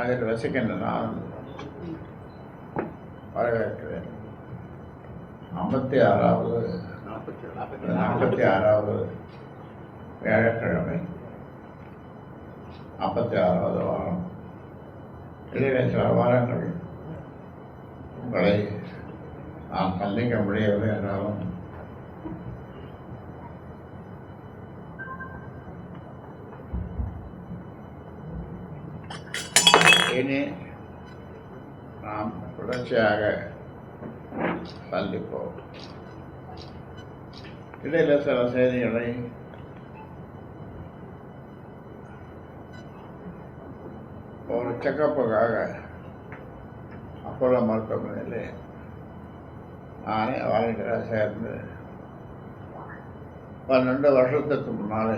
அதில் வசிக்கின்ற நான் வரவேற்கிறேன் ஐம்பத்தி ஆறாவது நாற்பத்தி ஆறாவது வியாழக்கிழமை நாற்பத்தி ஆறாவது வாரம் இடையில சில வாரங்கள் உங்களை நான் சந்திக்க முடியவில்லை என்றாலும் இனி நாம் தொடர்ச்சியாக சந்திப்போம். இடையில சில செய்திகளை ஒரு செக்கப்புக்காக அப்போலோ மருத்துவமனையில் நானே வாலண்டியராக சேர்ந்து பன்னெண்டு வருஷத்துக்கு முன்னால்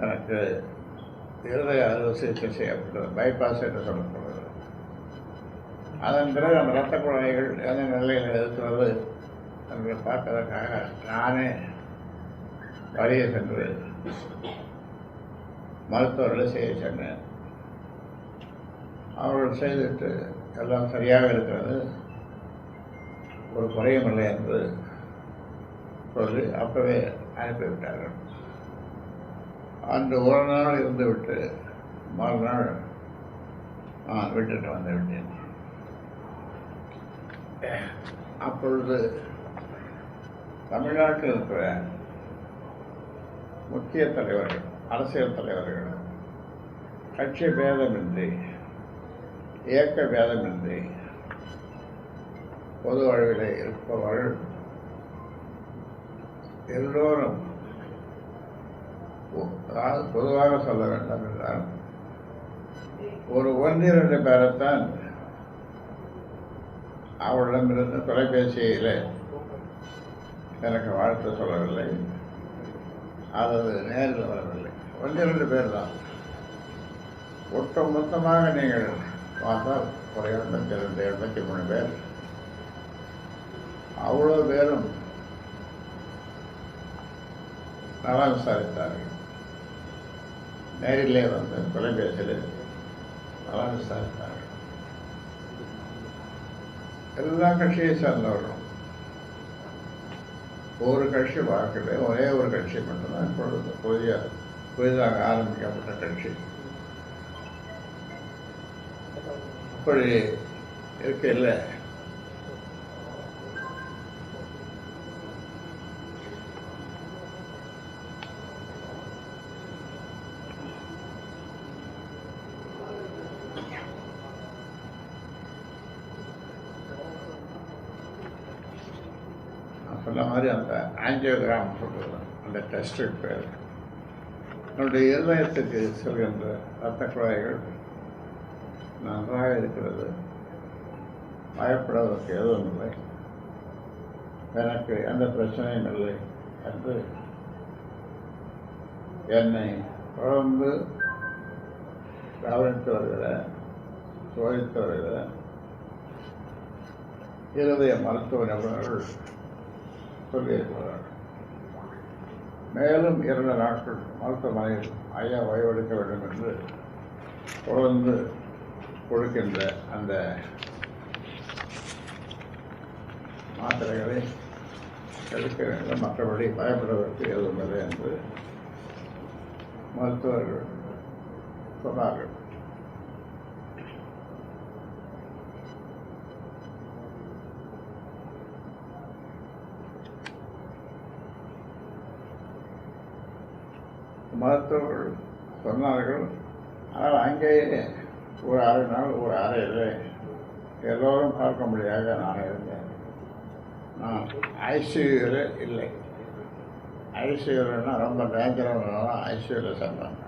எனக்கு இருதய அறுவை சிகிச்சை செய்யப்பட்டது. பைபாஸ் என்று சொல்லப்படுகிறது. அதன் பிறகு அந்த இரத்த குழாய்கள் எந்த நிலையில் இருக்கிறது என்று பார்ப்பதற்காக நானே வழியே சென்று மருத்துவர்களை செய்ய சென்றேன். அவர்கள் செய்துட்டு எல்லாம் சரியாக இருக்கிறது. ஒரு குறையும் இல்லை என்று சொல்லி அப்பவே அனுப்பிவிட்டார்கள். அன்று ஒரு நாள் இருந்துவிட்டு மறுநாள் ஆ விட்டுட்டு வந்து விட்டேன் அப்பொழுது தமிழ்நாட்டில் இருக்கிற முக்கிய தலைவர்கள் அரசியல் தலைவர்கள் கட்சி பேதமின்றி இயக்க பேதமின்றி பொது வாழ்வில் இருப்பவர்கள் எல்லோரும் பொதுவாக சொல்ல வேண்டும் என்றால் ஒரு ஒன்றிரண்டு பேரைத்தான் அவளிடமிருந்து தொலைபேசியில் எனக்கு வாழ்த்து சொல்லவில்லை. அதாவது நேரில் வரவில்லை. ஒன்றிரண்டு பேர் தான் ஒட்டு மொத்தமாக நீங்கள் பார்த்தால் ஒரு எண்பத்தி ரெண்டு எண்பத்தி மூணு பேர். அவ்வளோ பேரும் நலம் விசாரித்தார்கள். நேரிலே வந்து தொலைபேசியில் நலம் எல்லா கட்சியை சேர்ந்தவர்களும் ஒரு கட்சி வாக்கில் ஒரே ஒரு கட்சி மட்டும்தான் இப்பொழுது புதிய புதிதாக ஆரம்பிக்கப்பட்ட கட்சி. அப்படி இருக்கையில் ஆஞ்சியோகிராம் சொல்கிறேன் அந்த டெஸ்ட்டு பேர். என்னுடைய இருதயத்துக்கு செல்கின்ற இரத்த குழாய்கள் நன்றாக இருக்கிறது பயப்படுவதற்கு எதுவும் இல்லை. எனக்கு எந்த பிரச்சனையும் இல்லை என்று என்னை தொடர்ந்து கவனித்து வருகிற சோதித்து வருகிற இருதய மருத்துவ நிபுணர்கள் சொல்லியிருக்கிறார் மேலும் இரண்டு நாட்கள் மருத்துவமனையில் ஐயா ஓய்வெடுக்க வேண்டும் என்று தொடர்ந்து கொடுக்கின்ற அந்த மாத்திரைகளை எடுக்க வேண்டும். மற்றபடி பயப்படுவதற்கு எதுவும் இல்லை என்று மருத்துவர்கள் சொன்னார்கள். மருத்துவர்கள் சொன்னார்கள் ஆனால் அங்கேயே ஒரு அரை நாள் ஒரு அறையில் எல்லோரும் பார்க்க முடியாத நான் இருந்தேன். நான் ஐசியூவில் இல்லை. ஐசியூவில்னா ரொம்ப டேஞ்சரான ஐசியூவில் சொன்னாங்க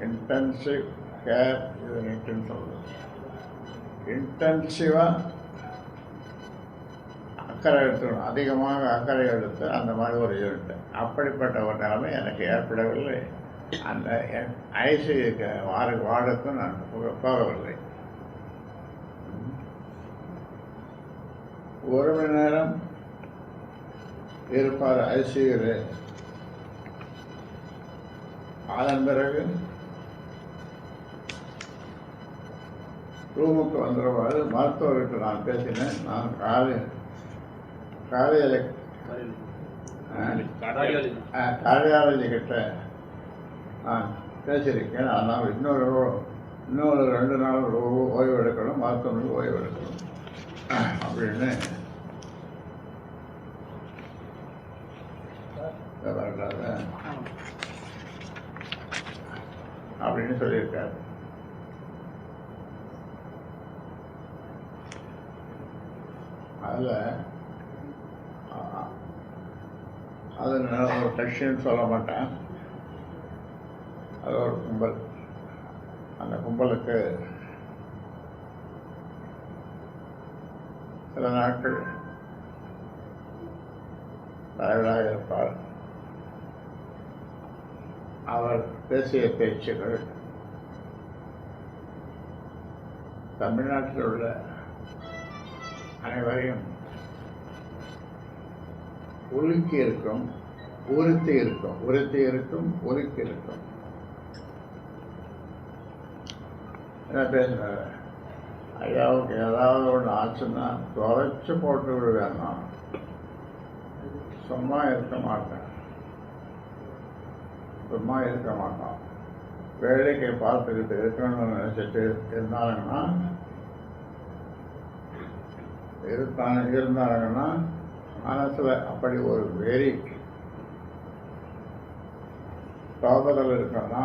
இன்டென்சிவ் கேர் யூனிட்னு சொல்லுது இன்டென்சிவாக அக்கறை எடுத்துக்கணும். அதிகமாக அக்கறை எடுத்து அந்த மாதிரி ஒரு யூனிட் அப்படிப்பட்ட ஒரு நிலைமை எனக்கு ஏற்படவில்லை. அந்த ஐசியுக்கு வார வார்டுக்கும் நான் போகவில்லை. ஒரு மணி நேரம் இருப்பார் ஐசியில். அதன் பிறகு ரூமுக்கு வந்துடுவாரு. மருத்துவர்கிட்ட நான் பேசினேன். நான் காலையில் காலையில் கார்டியாலஜி கிட்ட நான் பேசியிருக்கேன் ஆனால் இன்னொரு இன்னொரு ரெண்டு நாள் ஓய்வு எடுக்கணும் மருத்துவமனைக்கு ஓய்வு எடுக்கணும். அப்படின்னு. அப்படின்னு சொல்லியிருக்காரு. அதில் கட்சின்னு சொல்ல மாட்டேன். அது ஒரு கும்பல். அந்த கும்பலுக்கு சில நாட்கள் தலைவராக இருப்பார். அவர் பேசிய பேச்சுகள் தமிழ்நாட்டில் உள்ள அனைவரையும் உலுக்கி இருக்கும். உறுத்தி இருக்கும் உறுத்தி இருக்கும் உலுக்கி இருக்கும் என்ன ஐயாவுக்கு ஏதாவது ஒன்று ஆச்சுன்னா துவைச்சு போட்டு விடுவேன் நான் சும்மா இருக்க மாட்டேன். சும்மா இருக்க மாட்டான் வேலைக்கை பார்த்துக்கிட்டு இருக்கணும்னு நினச்சிட்டு இருந்தாங்கன்னா இருக்கான இருந்தாங்கன்னா மனசில் அப்படி ஒரு வெறி கோபத்தில் இருக்கேன்னா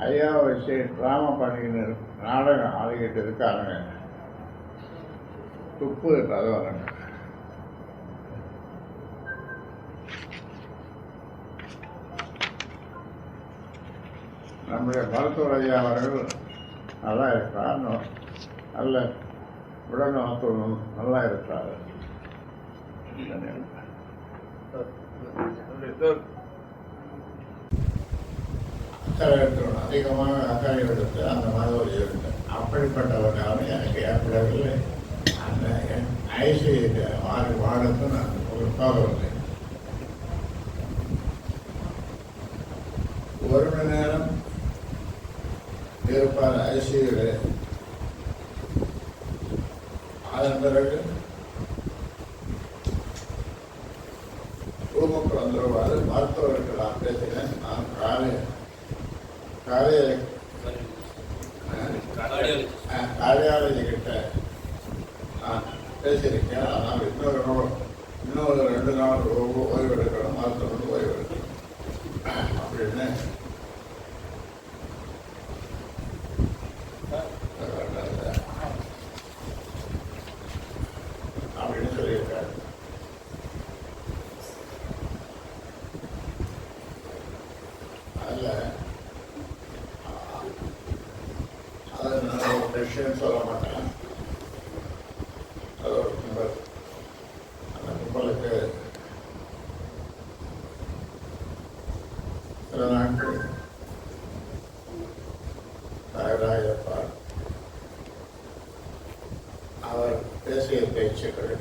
ஐயா வச்சு ட்ராமா பண்ணிக்கின்னு நாடகம் ஆடிக்கிட்டு இருக்காருங்க. துப்பு இருக்காது வரங்க. நம்முடைய மருத்துவர் ஐயா அவர்கள் நல்லா இருக்கிறார் நல்ல உடல் உடல்நலத்துடன் நல்லா இருக்கிறார் Thank you. அக்கறை எடுத்துக்கணும் அதிகமாக அக்கறை எடுத்து அந்த மாதிரி இருக்கு அப்படிப்பட்டவர்களாலும் எனக்கு ஏற்படவில்லை. அந்த ஐசிஐக்கு வாரி வாடத்து நான் ஒரு போகவில்லை ஒரு மணி நேரம் இருப்பார் ஐசியில் அதன் பிறகு குடும்பத்தில் வந்துருவாரு மருத்துவர்களாக நான் பேசினேன் நான் காலையில் கார்டியாலஜி கிட்ட பேசியிருக்கேன் ஆனால் இன்னொரு நாள் இன்னொரு ரெண்டு நாள் ஓ- ஓய்வு எடுக்கணும் மருத்துவம் ஓய்வு எடுக்கணும் அப்படின்னு சொல்லியிருக்காரு அதில் அதை நான் ஒரு விஷயம் சொல்ல மாட்டேன் அது ஒரு கும்பல் அந்த கும்பலுக்கு சில நாட்கள் தயாராக இருப்பார் அவர் பேசிய பேச்சுக்கள்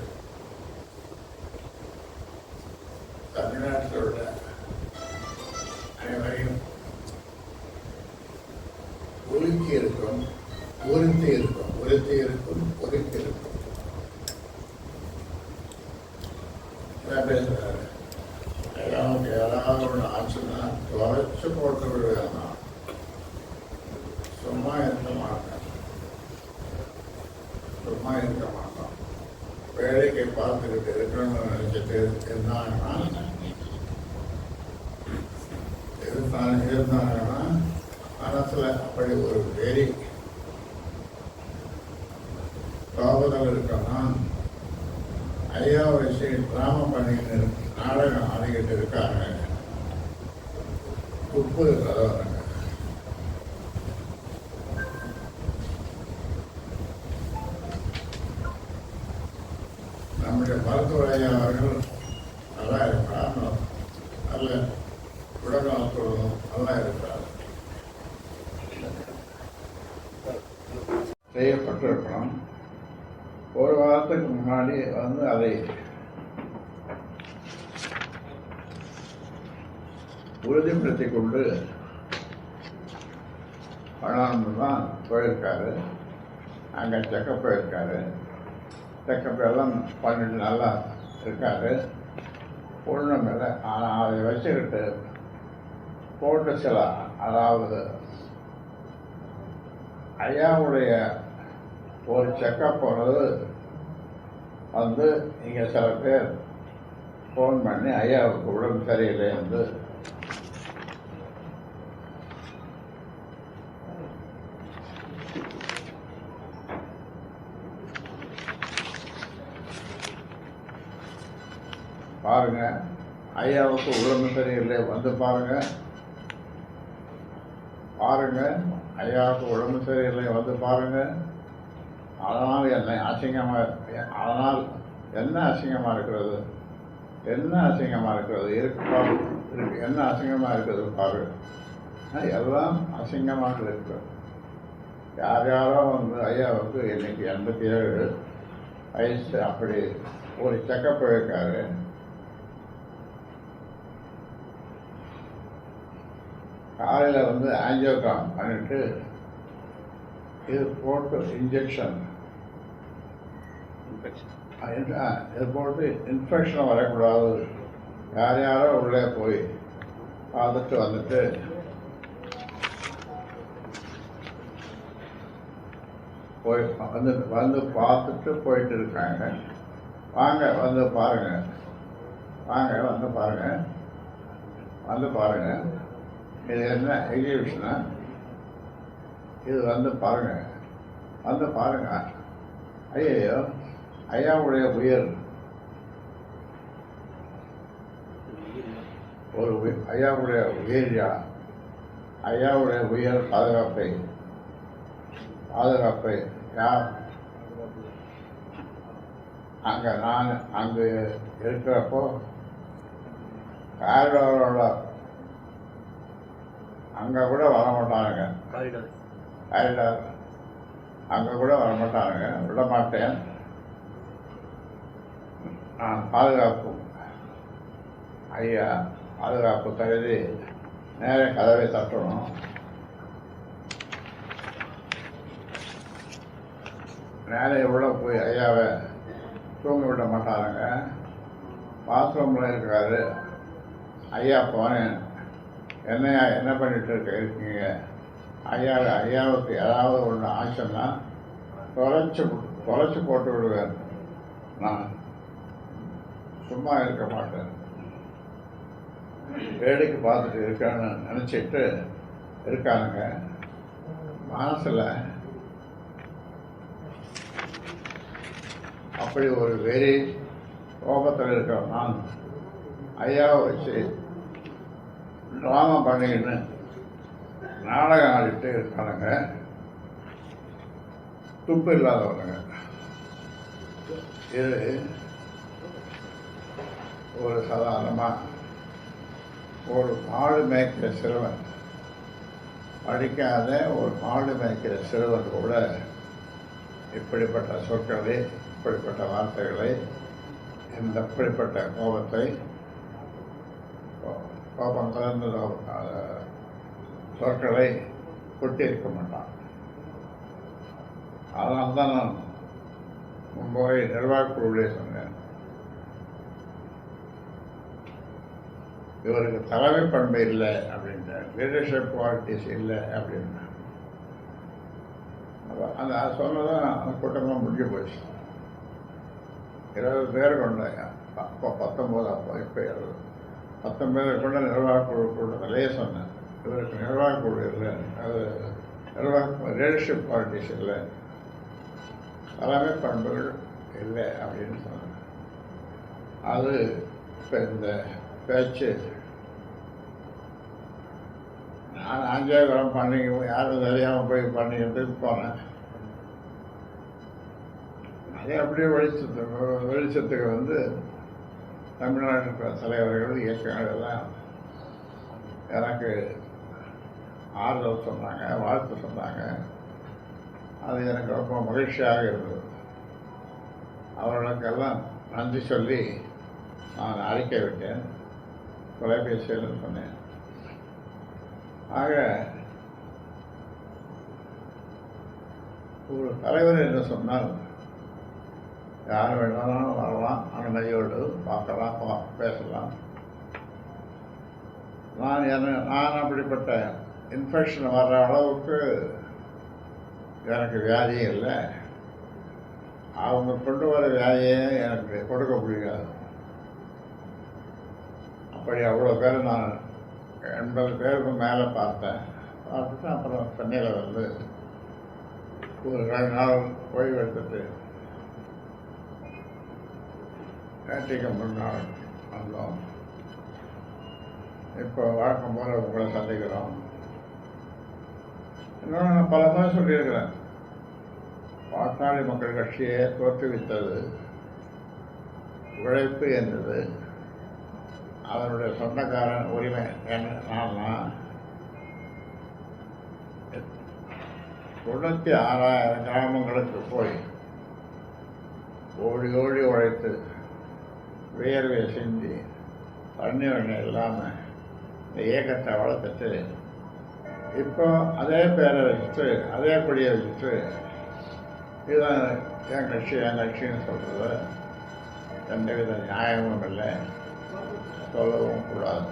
தமிழ்நாட்டில் உள்ள அனைவரையும் ஒழுக்கி இருக்கும் உருத்தி இருக்கும் உறுத்தி இருக்கும் ஒதுக்கி இருக்கும் ஏதாவது ஏதாவது ஒன்று ஆச்சுன்னா துவைச்சு போட்டு விடுவேன் சும்மா இருக்க மாட்டேன். சும்மா இருக்க மாட்டோம். வேலைக்கு பார்த்துக்கிட்டு இருக்கணும்னு நினச்சிட்டு இருந்தாங்கன்னா இருந்தாங்க இருந்தாங்கன்னா மனசில் அப்படி ஒரு வெறி கோபத்தில் இருக்கன்னா ஐயா வச்சு ட்ராமா பண்ணிக்கிட்டு இருக்கு நாடகம் ஆடிக்கிட்டு இருக்காங்க உப்பு கதை வரங்க நம்முடைய அவர்கள் நல்லா இருக்கிறார் நல்ல உடல்நலத்துடன் நல்லா இருக்கிறார் செய்யப்பட்டிருக்கணும். ஒரு வாரத்துக்கு முன்னாடி வந்து அதை உறுதிப்படுத்திக் கொண்டு பண்ணணும்னு தான் போயிருக்காரு. அங்கே செக்கப் போயிருக்காரு. செக்கப் எல்லாம் பண்ணிட்டு நல்லா இருக்காரு ஒன்றும் இல்லை. ஆனால் அதை வச்சுக்கிட்டு போட்டு சில அதாவது ஐயாவுடைய ஒரு செக்கப் போனது வந்து இங்கே சில பேர் ஃபோன் பண்ணி ஐயாவுக்கு உடம்பு சரியில்லை என்று பாருங்க. ஐயாவுக்கு உடம்பு சரியில்லை வந்து பாருங்க. பாருங்க. ஐயாவுக்கு உடம்பு சரியில்லை வந்து பாருங்க. அதனால் என்ன அசிங்கமாக அதனால் என்ன அசிங்கமாக இருக்கிறது? என்ன அசிங்கமாக இருக்கிறது? இருக்கு பாரு. இருக்கு. என்ன அசிங்கமாக இருக்கிறது பாரு. எல்லாம் அசிங்கமாக இருக்கு. யார் யாரோ வந்து ஐயாவுக்கு இன்னைக்கு எண்பத்தி ஏழு வயசு. அப்படி ஒரு செக்கப் போயிருக்காரு காலையில் வந்து ஆஞ்சியோகிராம் பண்ணிட்டு இது போட்டு இன்ஜெக்ஷன் இது போட்டு இன்ஃபெக்ஷன் வரக்கூடாது. யார் யாரோ உள்ளே போய் பார்த்துட்டு வந்துட்டு போய் வந்து வந்து பார்த்துட்டு போயிட்டு இருக்காங்க. வாங்க வந்து பாருங்க. வாங்க வந்து பாருங்க. வந்து பாருங்க. இது என்ன எக்ஸிபிஷனா இது வந்து பாருங்க. வந்து பாருங்க. ஐயோ ஐயாவுடைய உயர். ஒரு ஐயாவுடைய உயர்யா? ஐயாவுடைய உயர் பாதுகாப்பை. பாதுகாப்பை யார்? அங்கே நான் அங்கே இருக்கிறப்போ காரிடோரோட அங்கே கூட வர மாட்டானுங்க காரிடார். அங்கே கூட வர மாட்டானுங்க விட மாட்டேன். நான் பாதுகாப்பு ஐயா பாதுகாப்பு கருதி நேர கதவை தட்டணும். நேரே உள்ள போய் ஐயாவை தூங்க விட மாட்டாருங்க பாத்ரூமில் இருக்காரு. ஐயா போனேன். என்னையா என்ன பண்ணிட்டு இருக்க இருக்கீங்க ஐயா ஐயாவுக்கு ஏதாவது ஒன்று ஆசைன்னா தொலைச்சி தொலைச்சி போட்டு விடுவேன். நான் சும்மா இருக்க மாட்டேன். வேடிக்கை பார்த்துட்டு இருக்கான்னு நினச்சிட்டு இருக்கானுங்க. மனசில் அப்படி ஒரு வெறி கோபத்தில் இருக்கிற நான் ஐயாவை வச்சு ட்ராமா பண்ணிக்கின்னு நாடகம் ஆடிட்டு இருக்கானுங்க. துப்பு இல்லாதவனுங்க. இது ஒரு சாதாரணமாக ஒரு மாடு மேய்க்கிற சிறுவன். படிக்காத ஒரு மாடு மேய்க்கிற சிறுவன் கூட இப்படிப்பட்ட சொற்களை இப்படிப்பட்ட வார்த்தைகளை இந்த இப்படிப்பட்ட கோபத்தை கோ- கலந்ததாக சொற்களை கொட்டியிருக்க மாட்டான். அதனால தான் நான் மும்பை நிர்வாகக்குழுவிலே சொன்னேன். இவருக்கு தலைமை பண்பு இல்லை அப்படின்ற லீடர்ஷிப் குவாலிட்டிஸ் இல்லை அப்படின்னா. அந்த சொன்னதான் அந்த கூட்டமாக முடிஞ்சு போச்சு. இருபது பேர் கொண்ட அப்போ பத்தொம்போது அப்போ இப்போ இருபது பத்தொன்பது குழு நிர்வாகக்குழு கூட்டத்திலேயே சொன்னேன். இவருக்கு நிர்வாகக்குழு இல்லை. அது நிர்வாக லீடர்ஷிப் குவாலிட்டிஸ் இல்லை. தலைமை பண்புகள் இல்லை அப்படின்னு சொன்னேன். அது இப்போ இந்த பேச்சு நான் ஆஞ்சாகரம் பண்ணி யாரும் தெரியாமல் போய் பண்ணிக்கிறதுக்கு போனேன். நிறைய அப்படியே வெளிச்சத்து வெளிச்சத்துக்கு வந்து தமிழ்நாடு தலைவர்கள் இயக்கங்கள் எனக்கு ஆறுதல் சொன்னாங்க வாழ்த்து சொன்னாங்க. அது எனக்கு ரொம்ப மகிழ்ச்சியாக இருந்தது. அவர்களுக்கெல்லாம் நன்றி சொல்லி நான் அறிக்கை விட்டேன். தொலைபேசியில் சொன்னேன். ஆக ஒரு தலைவர் என்று சொன்னால் யார் வேணாலும் வரலாம். அனுமதியோடு பார்க்கலாம் பேசலாம். நான் என்ன நான் அப்படிப்பட்ட இன்ஃபெக்ஷன் வர்ற அளவுக்கு எனக்கு வியாதி இல்லை. அவங்க கொண்டு வர வியாதியை எனக்கு கொடுக்க முடியாது. அப்படி அவ்வளோ பேர் நான் எண்பது பேருக்கு மேலே பார்த்தேன். பார்த்துட்டு அப்புறம் சென்னையில் வந்து ஒரு ரெண்டு நாள் ஓய்வு எடுத்துட்டு நேற்றுக்கு முன்னாள் வந்தோம் இப்போ வழக்கம் போல் உங்களை சந்திக்கிறோம். இன்னொன்று நான் பல தான் சொல்லியிருக்கிறேன். பாட்டாளி மக்கள் கட்சியை தோற்றுவித்தது உழைப்பு என்பது அதனுடைய சொந்தக்காரன் உரிமை என்ன தொண்ணூற்றி ஆறாயிரம் கிராமங்களுக்கு போய் ஓடி ஓடி உழைத்து உயர்வை செஞ்சு தண்ணி வெண்ணெய் இல்லாமல் இந்த இயக்கத்தை வளர்த்துட்டு இப்போ அதே பேரை வச்சுட்டு அதே கொடியை வச்சுட்டு இதுதான் என் கட்சி என் கட்சின்னு சொல்கிறது எந்த வித நியாயமும் இல்லை. சொல்லவும் கூடாது.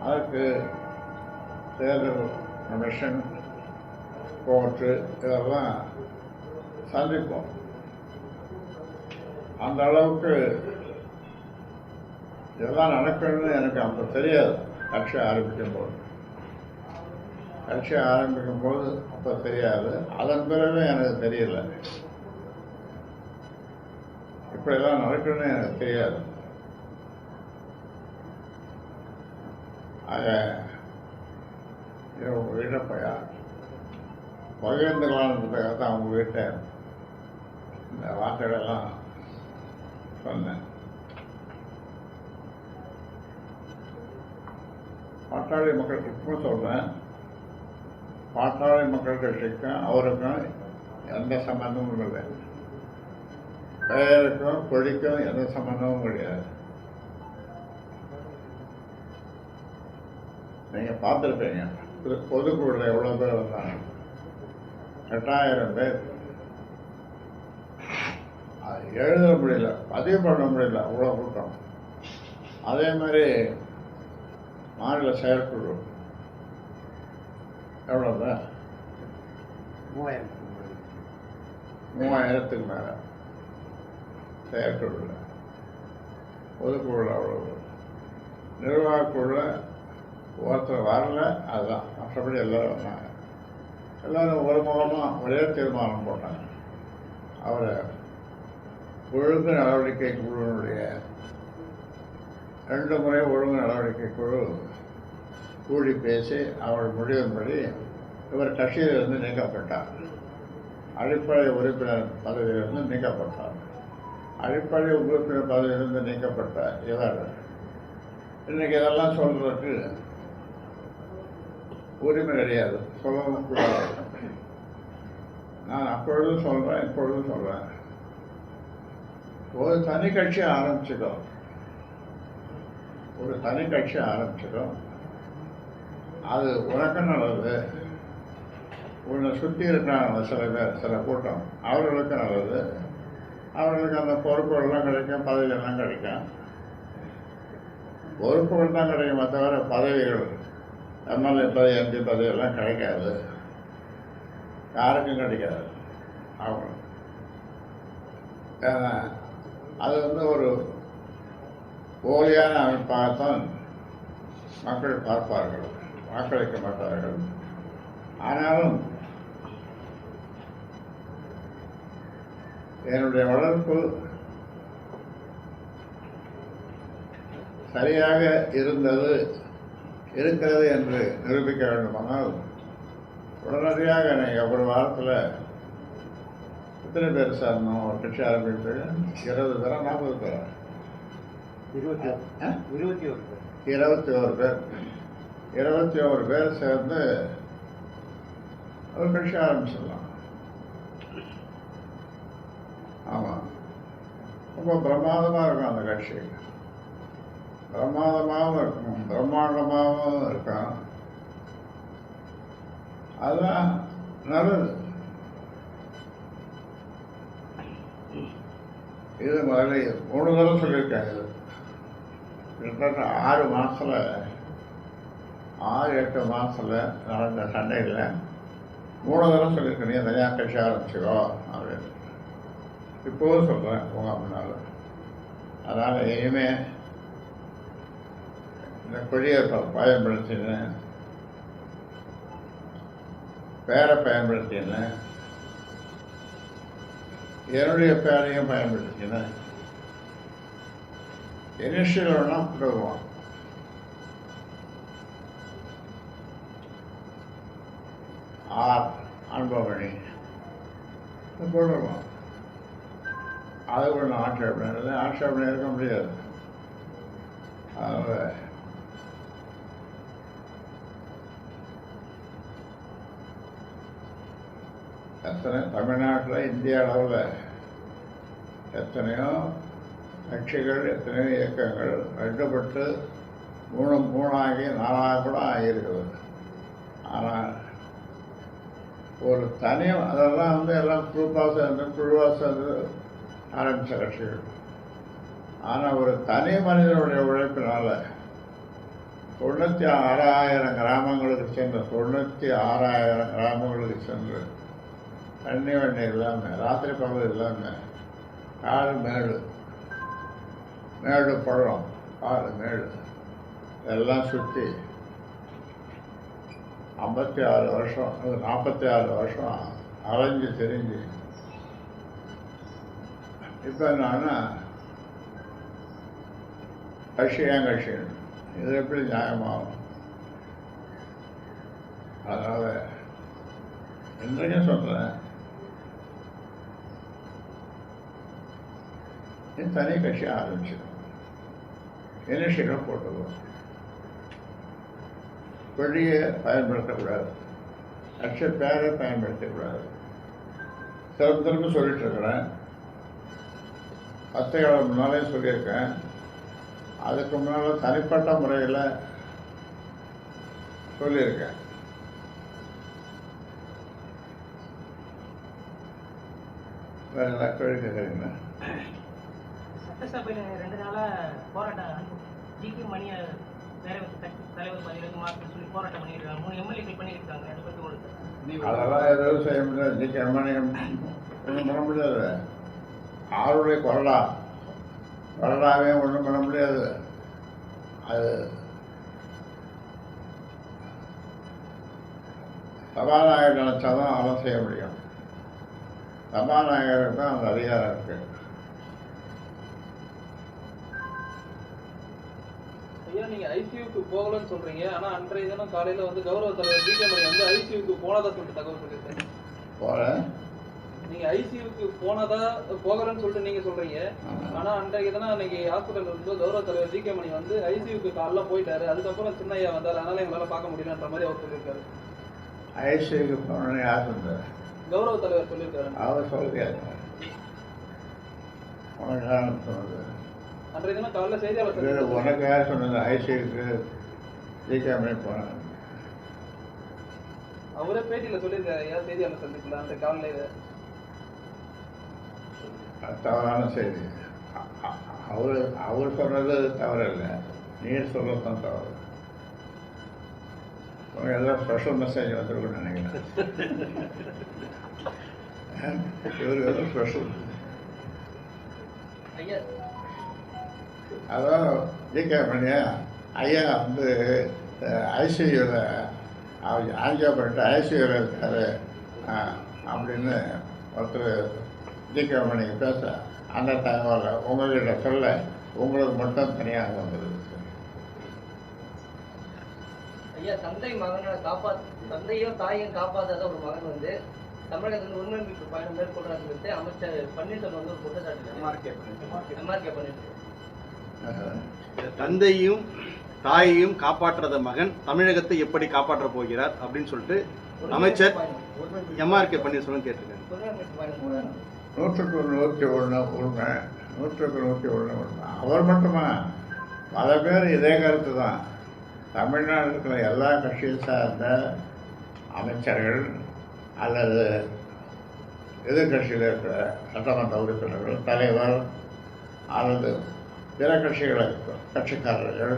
அதுக்கு தேர்தல் கமிஷன் கோர்ட்டு இதெல்லாம் சந்திப்போம். அந்த அளவுக்கு இதெல்லாம் நடக்கணும்னு எனக்கு அப்போ தெரியாது. கட்சி ஆரம்பிக்கும் போது கட்சி ஆரம்பிக்கும் போது அப்போ தெரியாது. அதன் பிறகு எனக்கு தெரியல. இப்படியெல்லாம் நடக்கணும்னு எனக்கு தெரியாது. ஆக இது உங்கள் வீட்டை பையா? பகிர்ந்துக்கலான்றதுக்காக தான் அவங்க வீட்டை இந்த வார்த்தைகளெல்லாம் சொன்னேன் பாட்டாளி மக்கள் இப்போ சொல்கிறேன் பாட்டாளி மக்கள் கட்சிக்கும் அவருக்கும் எந்த சம்பந்தமும் இல்லை. பெயருக்கும் கொடிக்கும் எந்த சம்பந்தமும் கிடையாது. நீங்கள் பார்த்துருப்பீங்க. இது பொதுக்குழுல எவ்வளோ பேர் வந்தாங்க? எட்டாயிரம் பேர். எழுத முடியல பதிவு பண்ண முடியல அவ்வளோ கூட்டம். அதே மாதிரி மாநில செயற்குழு. எவ்வளோ மூவாயிரம் மூவாயிரத்துக்கு மேலே. செயற்குழுல. பொதுக்குழுல அவ்வளோ நிர்வாகக்குழுல ஒருத்தர் வரல அதுதான். மற்றபடி எல்லாரும் வந்தாங்க. எல்லாரும் ஒரு முகமாக ஒரே தீர்மானம் போட்டாங்க. அவரை ஒழுங்கு நடவடிக்கை குழுவினுடைய ரெண்டு முறை ஒழுங்கு நடவடிக்கை குழு கூடி பேசி அவர் முடிவின்படி இவர் கட்சியிலிருந்து நீக்கப்பட்டார். அடிப்படை உறுப்பினர் பதவியிலிருந்து நீக்கப்பட்டார். அடிப்படை உறுப்பினர் பதவியிலிருந்து நீக்கப்பட்ட இவர் இன்னைக்கு இதெல்லாம் சொல்கிறதுக்கு உரிமை கிடையாது. சொல்லவும் கூடாது. நான் அப்பொழுதும் சொல்கிறேன் இப்பொழுதும் சொல்கிறேன் ஒரு தனி கட்சி ஆரம்பிச்சிடும். ஒரு தனி கட்சி ஆரம்பிச்சிடும். அது உனக்கு நல்லது. உன்னை சுற்றி இருக்காங்க சில பேர் சில கூட்டம். அவர்களுக்கு நல்லது. அவர்களுக்கு அந்த பொறுப்புகள்லாம் கிடைக்கும் பதவியெல்லாம் கிடைக்கும். பொறுப்புகள் தான் கிடைக்குமே தவிர பதவிகள் எம்எல்ஏ பதவி எம்பி பதவியெல்லாம் கிடைக்காது. யாருக்கும் கிடைக்காது. அவங்க ஏன்னா அது வந்து ஒரு போலியான அமைப்பாகத்தான் மக்கள் பார்ப்பார்கள் வாக்களிக்க மாட்டார்கள். ஆனாலும் என்னுடைய வளர்ப்பு சரியாக இருந்தது இருக்கிறது என்று நிரூபிக்க வேண்டுமானால் உடனடியாக நீங்கள் ஒரு வாரத்தில் எத்தனை பேர் சார் ஒரு கட்சி ஆரம்பித்து இருபது பேரா நாற்பது பேரா? இருபத்தி? இருபத்தி ஒரு பேர். இருபத்தி ஒரு பேர். இருபத்தி ஒரு பேர் சேர்ந்து ஒரு கட்சி ஆரம்பிச்சிடலாம். ஆமாம் ரொம்ப பிரமாதமாக இருக்கும் அந்த கட்சி. பிரமாதமாகவும் இருக்கும். பிரம்மாண்டமாகவும் இருக்கும். அதுதான் நல்லது. இது முதல்ல மூணு தடவை சொல்லியிருக்காங்க கிட்டத்தட்ட ஆறு மாதத்தில் ஆறு எட்டு மாதத்தில் நடந்த சண்டையில் மூணு தடவை சொல்லியிருக்கேன் நீ தனியாக கட்சி ஆரம்பிச்சிக்கோ அப்படின்னு. இப்போவும் சொல்கிறேன் உங்கள் முன்னால் அதனால் இனிமே இந்த கொடியை பயன்படுத்தினேன் பேரை பயன்படுத்தினேன் என்னுடைய பேரையும் பயன்படுத்தினேன் இனிஷியல் வேணா போடுவோம் ஆர் அன்பமணி போடுவோம் அது கூட நான் ஆட்சேபனை இல்லை ஆட்சேபனை இருக்க முடியாது எத்தனை? தமிழ்நாட்டில் இந்திய அளவில் எத்தனையோ கட்சிகள் எத்தனையோ இயக்கங்கள் ரெண்டுபட்டு மூணு மூணாகி நாலாக கூட ஆகியிருக்கிறது. ஆனால் ஒரு தனி அதெல்லாம் வந்து எல்லாம் குழுப்பாக சேர்ந்து குழுவாக சேர்ந்து ஆரம்பித்த கட்சிகள். ஆனால் ஒரு தனி மனிதனுடைய உழைப்பினால் தொண்ணூற்றி ஆறாயிரம் கிராமங்களுக்கு சென்று தொண்ணூற்றி ஆறாயிரம் கிராமங்களுக்கு சென்று தண்ணி வண்ணி இல்லாமல் ராத்திரி பகல் இல்லாமல் காடு மேடு மேடு பழம் காடு மேடு எல்லாம் சுற்றி ஐம்பத்தி ஆறு வருஷம் நாற்பத்தி ஆறு வருஷம் அலைஞ்சு தெரிஞ்சு. இப்போ நான் கட்சி ஏன் கட்சி. இது எப்படி நியாயமாகும்? அதனால் இன்றைக்கும் சொல்கிறேன் என் தனி கட்சி ஆரம்பிச்சிடும் இனிஷியலாக போட்டுக்கோ பள்ளியை பயன்படுத்தக்கூடாது. அக்ஷ பேரை பயன்படுத்தக்கூடாது. திரும்ப திரும்ப சொல்லிட்டு இருக்கிறேன் அத்தையோட முன்னாலே சொல்லியிருக்கேன். அதுக்கு முன்னால் தனிப்பட்ட முறையில் சொல்லியிருக்கேன். வேற ஏதாவது கேள்வி கேட்குறீங்களா? சட்டசபையில ரெண்டு நாளா போராட்டம் ஜிகே மணியை வேற தலைவர் மாற்ற சொல்லி போராட்டம் பண்ணியிருக்காங்க மூணு எம்எல்ஏக்கள் பண்ணியிருக்காங்க அதை உங்களுக்கு அதெல்லாம் எதுவும் செய்ய முடியாது. இன்னைக்கு ஒன்றும் பண்ண முடியாது. ஆளுடைய கொரடா கொரடாவே ஒன்றும் பண்ண முடியாது. அது சபாநாயகர் நினைச்சாதான் அதெல்லாம் செய்ய முடியும். சபாநாயகருக்கு தான் அந்த அதிகாரம் இருக்கு. ஐயா நீங்க ஐசியூக்கு போகலன்னு சொல்றீங்க. ஆனா அன்றைய தினம் காலையில வந்து கௌரவ தலைவர் கே மணி வந்து ஐசியூக்கு போனதா சொல்லிட்டு தகவல் சொல்லியிருக்காரு. போல. நீங்க ஐசியூக்கு போனதா போகலன்னு சொல்லிட்டு நீங்க சொல்றீங்க. ஆனா அன்றைய தினம் அன்னைக்கு ஹாஸ்பிட்டல் இருந்து கௌரவ தலைவர் கே மணி வந்து ஐசியூக்கு காலைல போயிட்டாரு. அதுக்கப்புறம் சின்ன ஐயா வந்தாரு. அதனால எங்களால பார்க்க முடியலன்ற மாதிரி அவர் சொல்லியிருக்காரு. ஐசிக்கு போனோன்னு யார் சொன்னார்? கௌரவ தலைவர் சொல்லியிருக்காரு. அவர் சொல்லியாரு உனக்கு சொன்னது அன்றைய தினம் காலைல செய்தியாளர் உனக்கு யார் சொன்னது? ஜிகாமே போனேன் அவரே பேட்டியில சொல்லியிருக்காரு ஐயா செய்தியாளர் சந்திப்புல அந்த காலையில தவறான செய்தி. அவர் அவர் சொன்னது தவறில்லை. நீர் சொல்லத்தான் தவறு. உனக்கு எல்லாம் ஸ்பெஷல் மெசேஜ் வந்துருக்குன்னு நினைக்கிறேன். எதுவும் ஸ்பெஷல் ஐயா அதான் ஜிகே பண்ணியா? ஐயா வந்து ஐசியூவில் அவர் ஆஞ்சியோ பண்ணிட்டு ஐசியூவில் இருக்காரு. ஆ, அப்படின்னு ஒருத்தர் ஜிகே மணிக்கு பேச அந்த தகவலை உங்கள்கிட்ட சொல்ல உங்களுக்கு மட்டும் தனியாக வந்தது. ஐயா தந்தை மகனை காப்பாத் தந்தையும் தாயும் காப்பாத்தாத ஒரு மகன் வந்து தமிழகத்தில் உண்மை மீட்பு பயணம் சொல்லிட்டு அமைச்சர் பன்னீர்செல்வம் வந்து ஒரு குற்றச்சாட்டு எம்ஆர்கே பண்ணிட்டு. தந்தையும் தாயையும் காப்பாற்றாத மகன் தமிழகத்தை எப்படி காப்பாற்றப் போகிறார் அப்படின்னு சொல்லிட்டு அமைச்சர் எம்ஆர்கே பன்னீர்செல்வம் கேட்டிருக்காரு. நூற்றுக்கு நூற்றி ஒன்று உண்மை நூற்றுக்கு நூற்றி ஒன்று உண்மை. அவர் மட்டுமா? பல பேர் இதே கருத்து தான். தமிழ்நாட்டில் இருக்கிற எல்லா கட்சியை சார்ந்த அமைச்சர்கள் அல்லது எதிர்கட்சியில் இருக்கிற சட்டமன்ற உறுப்பினர்கள் தலைவர் அல்லது பிற கட்சிகளை கட்சிக்காரர்கள்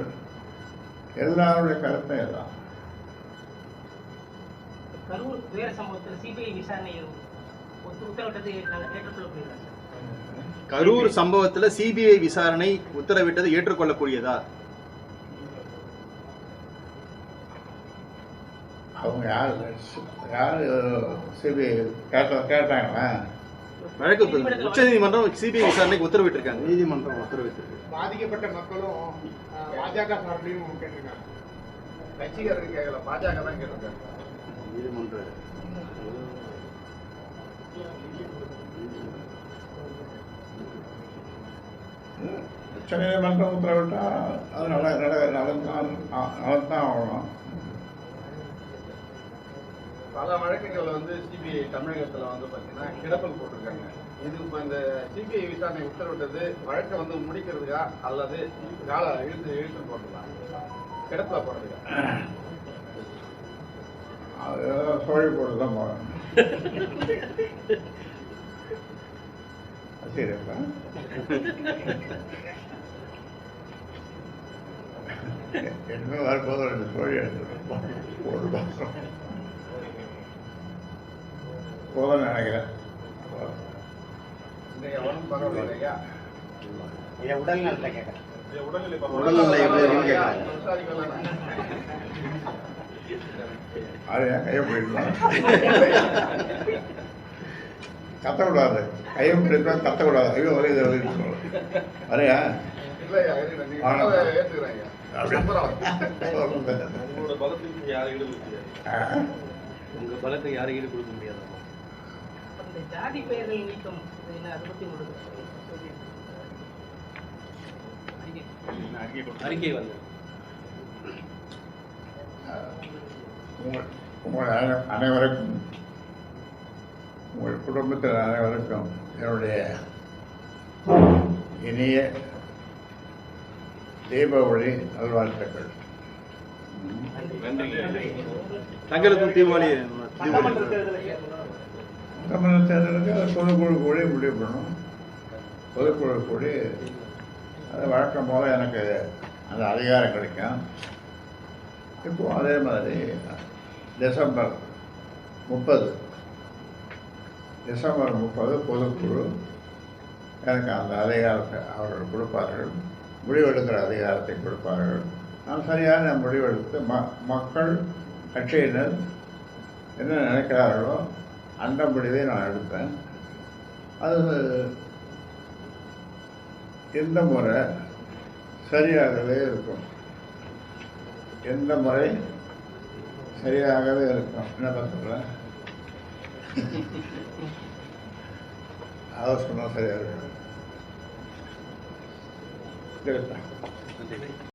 எல்லாருடைய கருத்தும் இதுதான். கரூர் துயர சம்பவத்தில் சிபிஐ விசாரணை உத்தரவிட்டது ஏற்றுக்கொள்ளக்கூடியதா? சார் கரூர் சம்பவத்துல சிபிஐ விசாரணை உத்தரவிட்டது ஏற்றுக்கொள்ளக்கூடியதா? அவங்க யார்? யார் சிபிஐ கேட்ட கேட்டாங்களா? வழக்கு உச்ச நீதிமன்றம் சிபிஐ விசாரணைக்கு உத்தரவிட்டிருக்காங்க நீதிமன்றம் உத்தரவிட்டிருக்கு பாதிக்கப்பட்ட மக்களும் பாஜக சார்பிலையும் கேட்டிருக்காங்க கட்சிக்காரருக்கு கேட்கல பாஜக தான் கேட்டிருக்காங்க நீதிமன்ற உச்ச நீதிமன்றம் உத்தரவிட்டா அது நட நட நடந்தான் நடந்தான் ஆகணும் பல வழக்குகள் வந்து சிபிஐ தமிழகத்தில் வந்து பார்த்தீங்கன்னா கிடப்பல் போட்டிருக்காங்க. இது இப்போ இந்த சிபிஐ விசாரணை உத்தரவிட்டது வழக்கை வந்து முடிக்கிறதுக்கா அல்லது கால இழுத்து இழுத்து போட்டுதா கிடப்பில் போடுறதுக்கா? சோழி போட்டு தான் போகிறேன் சரிப்பா என்ன வரும்போது ரெண்டு சோழி எடுத்துருப்போம் ஒரு மாதம் போதும் நினைக்கிறேன். இன்னைக்கு அவனும் பரவாயில்ல ஐயா ஐயா உடல் நலத்தை கேட்கறேன். உடல்நிலை எப்படி இருக்குன்னு. விசாரிக்கலாம் அது என் கையை போயிடலாம் கத்தக்கூடாது. கையை பிடிப்பா கத்தக்கூடாது. ஐயோ வரை இது சொல்லணும் வரையா? உங்க பலத்துக்கு யாரும் ஈடு கொடுக்க முடியாது? இந்த ஜாதி பெயர்கள் நீக்கம் பற்றி உங்களுக்கு அறிக்கை. வந்து. உங்கள் உங்கள் அனை- அனைவருக்கும் உங்கள் குடும்பத்தில் அனைவருக்கும் என்னுடைய இனிய தீபாவளி நல்வாழ்த்துக்கள். தங்களுக்கும் தீபாவளி சட்டமன்ற தேர்தலுக்கு அதை பொதுக்குழு கூடி முடிவு பண்ணணும் பொதுக்குழு கூடி அது வழக்கம் போல எனக்கு அந்த அதிகாரம் கிடைக்கும். இப்போ அதே மாதிரி டிசம்பர் முப்பது. டிசம்பர் முப்பது பொதுக்குழு எனக்கு அந்த அதிகாரத்தை அவர்கள் கொடுப்பார்கள். முடிவெடுக்கிற அதிகாரத்தை கொடுப்பார்கள். நான் சரியான முடிவெடுத்து ம மக்கள் கட்சியினர் என்ன நினைக்கிறார்களோ அந்த நான் எடுப்பேன். அது எந்த முறை சரியாகவே இருக்கும். எந்த முறை சரியாகவே இருக்கும். என்ன சொல்கிறேன் அதை சொன்னால் சரியாக இருக்கும்.